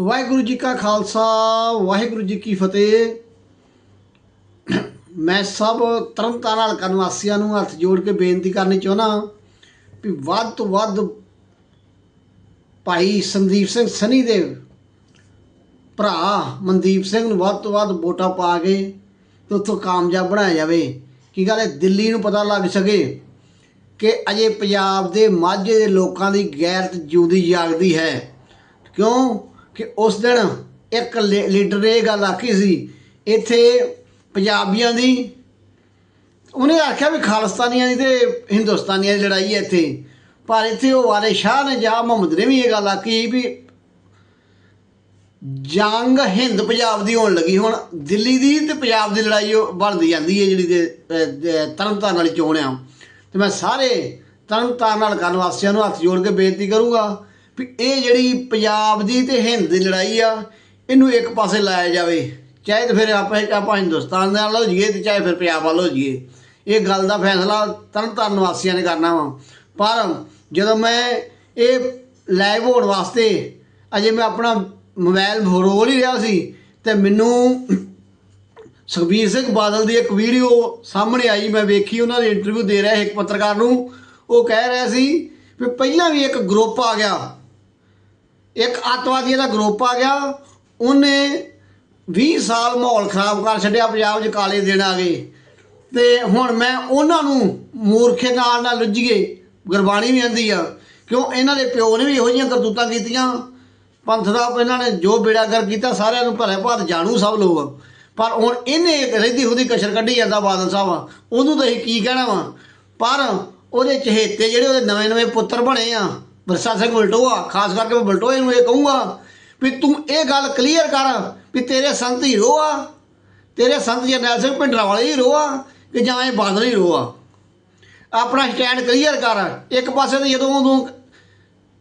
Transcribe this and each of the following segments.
ਵਾਹਿਗੁਰੂ ਜੀ ਕਾ ਖਾਲਸਾ, ਵਾਹਿਗੁਰੂ ਜੀ ਕੀ ਫਤਿਹ। ਮੈਂ ਸਭ ਤਰਨਤਾਰਨ ਹਲਕਾ ਨਿਵਾਸੀਆਂ ਨੂੰ ਹੱਥ ਜੋੜ ਕੇ ਬੇਨਤੀ ਕਰਨੀ ਚਾਹੁੰਦਾ ਵੀ ਵੱਧ ਤੋਂ ਵੱਧ ਭਾਈ ਸੰਦੀਪ ਸਿੰਘ ਸਨੀ ਦੇ ਭਰਾ ਮਨਦੀਪ ਸਿੰਘ ਨੂੰ ਵੱਧ ਤੋਂ ਵੱਧ ਵੋਟਾਂ ਪਾ ਕੇ ਤੇ ਉੱਥੋਂ ਕਾਮਯਾਬ ਬਣਾਇਆ ਜਾਵੇ। ਕੀ ਗੱਲ ਹੈ? ਦਿੱਲੀ ਨੂੰ ਪਤਾ ਲੱਗ ਸਕੇ ਕਿ ਅਜੇ ਪੰਜਾਬ ਦੇ ਮਾਝੇ ਦੇ ਲੋਕਾਂ ਦੀ ਗੈਰਤ ਜਿਉਂਦੀ ਜਾਗਦੀ ਹੈ। ਕਿਉਂ? ਕਿ ਉਸ ਦਿਨ ਇੱਕ ਲੀ- ਲੀਡਰ ਨੇ ਇਹ ਗੱਲ ਆਖੀ ਸੀ ਇੱਥੇ ਪੰਜਾਬੀਆਂ ਦੀ ਉਹਨੇ ਆਖਿਆ ਵੀ ਖਾਲਿਸਤਾਨੀਆਂ ਦੀ ਤੇ ਹਿੰਦੁਸਤਾਨੀਆਂ ਦੀ ਲੜਾਈ ਹੈ ਇੱਥੇ ਪਰ ਇੱਥੇ ਉਹ ਵਾਲੇ ਸ਼ਾਹ ਨੇ ਜਾਂ ਮੁਹੰਮਦ ਨੇ ਵੀ ਇਹ ਗੱਲ ਆਖੀ ਵੀ ਜੰਗ ਹਿੰਦ ਪੰਜਾਬ ਦੀ ਹੋਣ ਲੱਗੀ ਹੁਣ ਦਿੱਲੀ ਦੀ ਤੇ ਪੰਜਾਬ ਦੀ ਲੜਾਈ ਉਹ ਬਣਦੀ ਜਾਂਦੀ ਹੈ ਜਿਹੜੀ ਦੇ ਅਹ, ਤਰਨਤਾਰਨ ਵਾਲੀ ਚੋਣ ਆ। ਤੇ ਮੈਂ ਸਾਰੇ ਤਰਨਤਾਰਨ ਹਲਕਾ ਵਾਸੀਆਂ ਨੂੰ ਹੱਥ ਜੋੜ ਕੇ ਬੇਨਤੀ ਕਰੂੰਗਾ ਇਹ ਜਿਹੜੀ ਪੰਜਾਬ ਦੀ ਤੇ ਹਿੰਦ ਦੀ ਲੜਾਈ ਆ, ਇਹਨੂੰ ਇੱਕ ਪਾਸੇ ਲਾਇਆ ਜਾਵੇ, ਚਾਹੇ ਤੇ ਫਿਰ ਆਪਾਂ ਆਪਾਂ ਹਿੰਦੁਸਤਾਨ ਨਾਲ ਹੋ ਜਾਈਏ ਤੇ ਚਾਹੇ ਫਿਰ ਪੰਜਾਬ ਵੱਲ ਹੋ ਜਾਈਏ ਇਹ ਗੱਲ ਦਾ ਫੈਸਲਾ ਤਰਨ ਤਰਨਤਾਰਨ ਵਾਸੀਆਂ ਨੇ ਕਰਨਾ ਵਾ। ਪਰ ਜਦੋਂ ਮੈਂ ਇਹ ਲਾਈਵ ਹੋਣ ਵਾਸਤੇ ਅਜੇ ਮੈਂ ਆਪਣਾ ਮੋਬਾਈਲ ਰੋਲ ਹੀ ਰਿਹਾ ਸੀ, ਤੇ ਮੈਨੂੰ ਸੁਖਬੀਰ ਸਿੰਘ ਬਾਦਲ ਦੀ ਇੱਕ ਵੀਡੀਓ ਸਾਹਮਣੇ ਆਈ, ਮੈਂ ਵੇਖੀ, ਉਹਨਾਂ ਦੇ ਇੰਟਰਵਿਊ ਦੇ ਰਿਹਾ ਇੱਕ ਪੱਤਰਕਾਰ ਨੂੰ। ਉਹ ਕਹਿ ਰਿਹਾ ਸੀ ਵੀ ਪਹਿਲਾਂ ਵੀ ਇੱਕ ਗਰੁੱਪ ਆ ਗਿਆ। ਇੱਕ ਅੱਤਵਾਦੀਆਂ ਦਾ ਗਰੁੱਪ ਆ ਗਿਆ, ਉਹਨੇ 20 ਸਾਲ ਮਾਹੌਲ ਖਰਾਬ ਕਰ ਛੱਡਿਆ, ਪੰਜਾਬ 'ਚ ਕਾਲੇ ਦਿਨ ਆ ਗਏ। ਤੇ ਹੁਣ ਮੈਂ ਉਹਨਾਂ ਨੂੰ ਮੂਰਖੇ ਨਾਲ ਨਾ ਲੁੱਝੀਏ ਗੁਰਬਾਣੀ ਵੀ ਆਂਦੀ ਆ, ਕਿਉਂ ਇਹਨਾਂ ਦੇ ਪਿਓ ਨੇ ਵੀ ਇਹੋ ਜਿਹੀਆਂ ਕਰਤੂਤਾਂ ਕੀਤੀਆਂ। ਪੰਥ ਦਾ ਇਹਨਾਂ ਨੇ ਜੋ ਬੇੜਾ ਬੇੜਾਗਰ ਕੀਤਾ, ਸਾਰਿਆਂ ਨੂੰ ਭਲੇ ਭਾਤ ਜਾਣੂ ਸਭ ਲੋਕ। ਪਰ ਹੁਣ ਇਹਨੇ ਰਹਿੰਦੀ ਹੁਦੀ ਕਸ਼ਰ ਕੱਢੀ ਜਾਂਦਾ ਬਾਦਲ ਸਾਹਿਬ। ਉਹਨੂੰ ਤਾਂ ਅਸੀਂ ਕੀ ਕਹਿਣਾ ਵਾ? ਪਰ ਉਹਦੇ ਚਹੇਤੇ ਜਿਹੜੇ ਉਹਦੇ ਨਵੇਂ ਨਵੇਂ ਪੁੱਤਰ ਬਣੇ ਆ ਵਰਸਾ ਸਿੰਘ ਬਲਟੋਆ ਖਾਸ ਕਰਕੇ ਮੈਂ ਬਲਟੋਏ ਨੂੰ ਇਹ ਕਹੂੰਗਾ ਵੀ ਤੂੰ ਇਹ ਗੱਲ ਕਲੀਅਰ ਕਰ ਵੀ ਤੇਰੇ ਸੰਤ ਹੀਰੋ ਆ, ਤੇਰੇ ਸੰਤ ਜਰਨੈਲ ਸਿੰਘ ਭਿੰਡਰਾਂ ਵਾਲੇ ਹੀਰੋ ਆ ਕਿ ਜਾਂ ਇਹ ਬਾਦਲ ਹੀਰੋ ਆ। ਆਪਣਾ ਸਟੈਂਡ ਕਲੀਅਰ ਕਰ, ਇੱਕ ਪਾਸੇ ਤੇ ਜਦੋਂ ਉਦੋਂ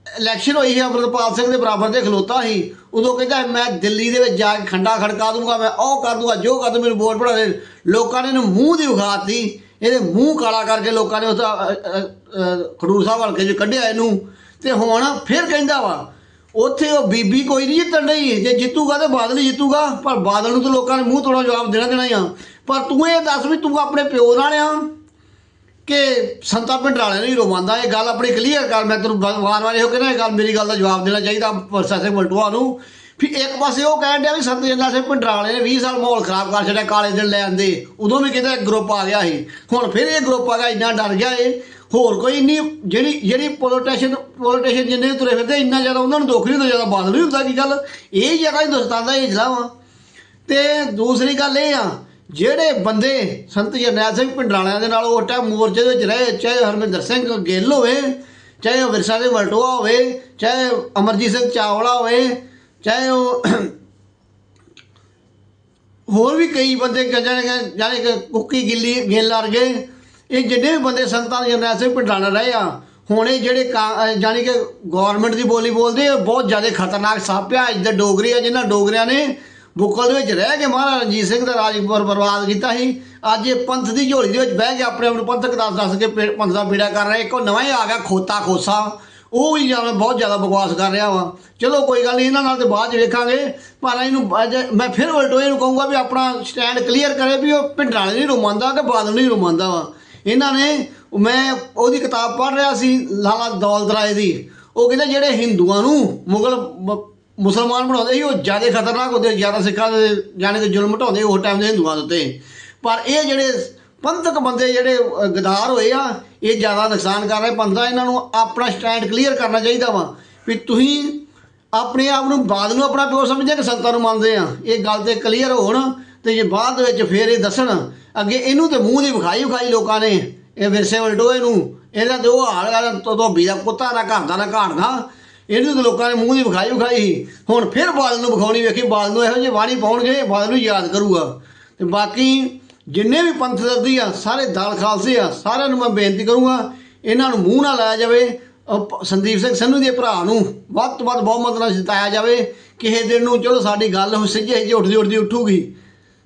ਇਲੈਕਸ਼ਨ ਹੋਈ ਸੀ ਅਮਰਪਾਲ ਸਿੰਘ ਦੇ ਬਰਾਬਰ 'ਤੇ ਖਲੋਤਾ ਸੀ, ਉਦੋਂ ਕਹਿੰਦਾ ਮੈਂ ਦਿੱਲੀ ਦੇ ਵਿੱਚ ਜਾ ਕੇ ਖੰਡਾ ਖੜਕਾ ਦੂੰਗਾ, ਮੈਂ ਉਹ ਕਰ ਦੂੰਗਾ, ਜੋ ਕਰ ਦੂੰ, ਮੈਨੂੰ ਵੋਟ ਬਣਾ ਦੇ ਲੋਕਾਂ ਨੇ ਇਹਨੂੰ ਮੂੰਹ ਦੀ ਵਿਖਾਤੀ ਇਹਦੇ ਮੂੰਹ ਕਾਲਾ ਕਰਕੇ ਲੋਕਾਂ ਨੇ ਉਸ ਖਡੂਰ ਸਾਹਿਬ ਹਲਕੇ 'ਚ ਕੱਢਿਆ ਇਹਨੂੰ। ਤੇ ਹੁਣ ਫਿਰ ਕਹਿੰਦਾ ਵਾ, ਉੱਥੇ ਉਹ ਬੀਬੀ ਕੋਈ ਨਹੀਂ ਜਿੱਤਣ ਡਈ ਜੇ ਜਿੱਤੂਗਾ ਤੇ ਬਾਦਲ ਹੀ ਜਿੱਤੂਗਾ, ਪਰ ਬਾਦਲ ਨੂੰ ਤਾਂ ਲੋਕਾਂ ਨੇ ਮੂੰਹ ਤੋੜਾ ਜਵਾਬ ਦੇਣਾ ਦੇਣਾ ਹੀ ਆ। ਪਰ ਤੂੰ ਇਹ ਦੱਸ ਵੀ ਤੂੰ ਆਪਣੇ ਪਿਓ ਨਾਲ ਆ ਕਿ ਸੰਤਾ ਭਿੰਡਰਾਲੇ ਹੀ ਰੋਵਾਂਦਾ? ਇਹ ਗੱਲ ਆਪਣੀ ਕਲੀਅਰ ਕਰ, ਮੈਂ ਤੈਨੂੰ ਵਾਰ-ਵਾਰ ਇਹੋ ਕਹਿੰਦਾ, ਇਹ ਗੱਲ ਮੇਰੀ ਗੱਲ ਦਾ ਜਵਾਬ ਦੇਣਾ ਚਾਹੀਦਾ ਵਰਸਾ ਮਲਟੂਆ ਨੂੰ ਫਿਰ ਇੱਕ ਪਾਸੇ ਉਹ ਕਹਿਣ ਡਿਆ ਵੀ ਸੰਤ ਜੰਦਾ ਸਿੰਘ ਭਿੰਡਰਾਲੇ ਨੇ 20 ਸਾਲ ਮਾਹੌਲ ਖਰਾਬ ਕਰ ਛੱਡਿਆ, ਕਾਲੇ ਦਿਨ ਲੈ ਆਂਦੇ। ਉਦੋਂ ਵੀ ਕਿਤੇ ਗਰੁੱਪ ਆ ਗਿਆ ਸੀ। ਹੁਣ ਫਿਰ ਇਹ ਗਰੁੱਪ ਆ ਗਿਆ, ਇੰਨਾ ਡਰ ਗਿਆ ਇਹ। ਹੋਰ ਕੋਈ ਨਹੀਂ ਜਿਹੜੀ ਜਿਹੜੀ ਪੋਲੀਟੀਸ਼ੀਅਨ ਪੋਲੀਟੀਸ਼ੀਅਨ ਜਿੰਨੇ ਵੀ ਤੁਰੇ ਫਿਰਦੇ, ਇੰਨਾ ਜ਼ਿਆਦਾ ਉਹਨਾਂ ਨੂੰ ਦੁੱਖ ਨਹੀਂ ਹੁੰਦਾ, ਜ਼ਿਆਦਾ ਬਾਦਲ ਨਹੀਂ ਹੁੰਦਾ ਕੀ ਗੱਲ? ਇਹ ਜਗ੍ਹਾ ਹਿੰਦੁਸਤਾਨ ਦਾ ਏਜਲਾ ਵਾ ਤੇ ਦੂਸਰੀ ਗੱਲ ਇਹ ਆ, ਜਿਹੜੇ ਬੰਦੇ ਸੰਤ ਜਰਨੈਲ ਸਿੰਘ ਪਿੰਡਰਾਲਿਆਂ ਦੇ ਨਾਲ ਉਹ ਟਾਈਮ ਮੋਰਚੇ ਦੇ ਵਿੱਚ ਰਹੇ, ਚਾਹੇ ਹਰਮਿੰਦਰ ਸਿੰਘ ਗਿੱਲ ਹੋਵੇ, ਚਾਹੇ ਉਹ ਵਿਰਸਾ ਦੇ ਵਲਟੋਆ ਹੋਵੇ, ਚਾਹੇ ਅਮਰਜੀਤ ਸਿੰਘ ਚਾਵਲਾ ਹੋਵੇ, ਚਾਹੇ ਉਹ ਹੋਰ ਵੀ ਕਈ ਬੰਦੇ, ਜਾਣੇ ਕਿ ਕੁੱਕੀ ਗਿੱਲੀ, ਗਿੱਲ ਵਰਗੇ ਇਹ ਜਿੰਨੇ ਵੀ ਬੰਦੇ ਸੰਤਾਂ ਜਰਨੈਲ ਸਿੰਘ ਪਿੰਡਰਾਲੇ ਰਹੇ ਆ, ਹੁਣ ਇਹ ਜਿਹੜੇ ਕਾ- ਜਾਣੀ ਕਿ ਗਵਰਨਮੈਂਟ ਦੀ ਬੋਲੀ ਬੋਲਦੇ ਆ, ਬਹੁਤ ਜ਼ਿਆਦਾ ਖਤਰਨਾਕ ਸੱਪ ਆ ਦੇ ਡੋਗਰੀ ਆ, ਜਿਨ੍ਹਾਂ ਡੋਗਰਿਆਂ ਨੇ ਬੁੱਕਲ ਦੇ ਵਿੱਚ ਰਹਿ ਕੇ ਮਹਾਰਾਜਾ ਰਣਜੀਤ ਸਿੰਘ ਦਾ ਰਾਜ ਬਰਬਾਦ ਕੀਤਾ ਸੀ। ਅੱਜ ਇਹ ਪੰਥ ਦੀ ਝੋਲੀ ਦੇ ਵਿੱਚ ਬਹਿ ਕੇ ਆਪਣੇ ਆਪ ਨੂੰ ਪੰਥਕ ਦੱਸ ਦੱਸ ਕੇ ਪੇ- ਪੰਥ ਦਾ ਪੀੜਾ ਕਰ ਰਿਹਾ। ਇੱਕ ਉਹ ਨਵਾਂ ਹੀ ਆ ਗਿਆ, ਖੋਤਾ ਖੋਸਾ। ਉਹ ਵੀ ਜ਼ਿਆਦਾ ਬਹੁਤ ਜ਼ਿਆਦਾ ਬਕਵਾਸ ਕਰ ਰਿਹਾ ਵਾ। ਚਲੋ ਕੋਈ ਗੱਲ ਨਹੀਂ, ਇਹਨਾਂ ਨਾਲ ਤੇ ਬਾਅਦ ਚ ਵੇਖਾਂਗੇ। ਪਰ ਇਹਨੂੰ ਅੱਜ ਮੈਂ ਫਿਰ ਉਲਟੋ ਇਹਨੂੰ ਕਹੂੰਗਾ ਵੀ ਆਪਣਾ ਸਟੈਂਡ ਕਲੀਅਰ ਕਰੇ ਵੀ ਉਹ ਪਿੰਡਾਂ ਨਹੀਂ ਰੋਮਾਂਦਾ ਕਿ ਬਾਦਲ ਨਹੀਂ ਰੋਮਾਂਦਾ ਵਾ। ਇਹਨਾਂ ਨੇ, ਮੈਂ ਉਹਦੀ ਕਿਤਾਬ ਪੜ੍ਹ ਰਿਹਾ ਸੀ, ਲਾਲਾ ਦੌਲਤ ਰਾਏ ਦੀ। ਉਹ ਕਹਿੰਦੇ ਜਿਹੜੇ ਹਿੰਦੂਆਂ ਨੂੰ ਮੁਗਲ ਮੁਸਲਮਾਨ ਬਣਾਉਂਦੇ ਸੀ, ਉਹ ਜ਼ਿਆਦਾ ਖਤਰਨਾਕ ਹੁੰਦੇ, ਜ਼ਿਆਦਾ ਸਿੱਖਾਂ ਦੇ ਜਾਣੇ ਕਿ ਜ਼ੁਲਮ ਢਾਉਂਦੇ ਉਹ ਟਾਈਮ ਦੇ ਹਿੰਦੂਆਂ ਦੇ ਉੱਤੇ। ਪਰ ਇਹ ਜਿਹੜੇ ਪੰਥਕ ਬੰਦੇ ਜਿਹੜੇ ਗਦਾਰ ਹੋਏ ਆ, ਇਹ ਜ਼ਿਆਦਾ ਨੁਕਸਾਨ ਕਰ ਰਹੇ। ਪੰਥ ਦਾ ਇਹਨਾਂ ਨੂੰ ਆਪਣਾ ਸਟੈਂਡ ਕਲੀਅਰ ਕਰਨਾ ਚਾਹੀਦਾ ਵਾ, ਵੀ ਤੁਸੀਂ ਆਪਣੇ ਆਪ ਨੂੰ ਬਾਦ ਨੂੰ ਆਪਣਾ ਪਿਓ ਸਮਝਦੇ ਕਿ ਸੰਤਾਂ ਨੂੰ ਮੰਨਦੇ ਆ। ਇਹ ਗੱਲ ਤੇ ਕਲੀਅਰ ਹੋਣ। ਤੇ ਜੇ ਬਾਅਦ ਵਿੱਚ ਫੇਰ ਇਹ ਦੱਸਣ, ਅੱਗੇ ਇਹਨੂੰ ਤੇ ਮੂੰਹ ਦੀ ਵਿਖਾਈ ਵਿਖਾਈ ਲੋਕਾਂ ਨੇ, ਇਹ ਵਿਰਸੇ ਵਲਟੋਏ ਨੂੰ ਇਹਦਾ ਤੇ ਉਹ ਹਾਲ ਆ ਧੋਬੀ ਦਾ ਕੁੱਤਾ ਨਾ ਘਰ ਦਾ ਨਾ ਘਾੜ ਦਾ ਇਹਨੂੰ ਤੇ ਲੋਕਾਂ ਨੇ ਮੂੰਹ ਦੀ ਵਿਖਾਈ ਵਿਖਾਈ ਸੀ। ਹੁਣ ਫਿਰ ਬਾਲ ਨੂੰ ਵਿਖਾਉਣੀ ਵੇਖੀ ਬਾਲ ਨੂੰ ਇਹੋ ਜਿਹੀ ਬਾਣੀ ਪਾਉਣਗੇ, ਬਾਦਲ ਨੂੰ ਯਾਦ ਕਰੂਗਾ। ਤੇ ਬਾਕੀ ਜਿੰਨੇ ਵੀ ਪੰਥ ਦਰਦੀ ਆ, ਸਾਰੇ ਦਲ ਖਾਲਸੇ ਆ, ਸਾਰਿਆਂ ਨੂੰ ਮੈਂ ਬੇਨਤੀ ਕਰੂੰਗਾ, ਇਹਨਾਂ ਨੂੰ ਮੂੰਹ ਨਾ ਲਾਇਆ ਜਾਵੇ ਸੰਦੀਪ ਸਿੰਘ ਸੰਧੂ ਦੇ ਭਰਾ ਨੂੰ ਵੱਧ ਤੋਂ ਵੱਧ ਬਹੁਮਤ ਨਾਲ ਜਿਤਾਇਆ ਜਾਵੇ। ਕਿਸੇ ਦਿਨ ਨੂੰ ਚਲੋ ਸਾਡੀ ਗੱਲ ਹੋ ਸਿੱਝੇ ਜਿਹੀ ਉੱਠਦੀ ਉੱਠਦੀ ਉੱਠੂਗੀ।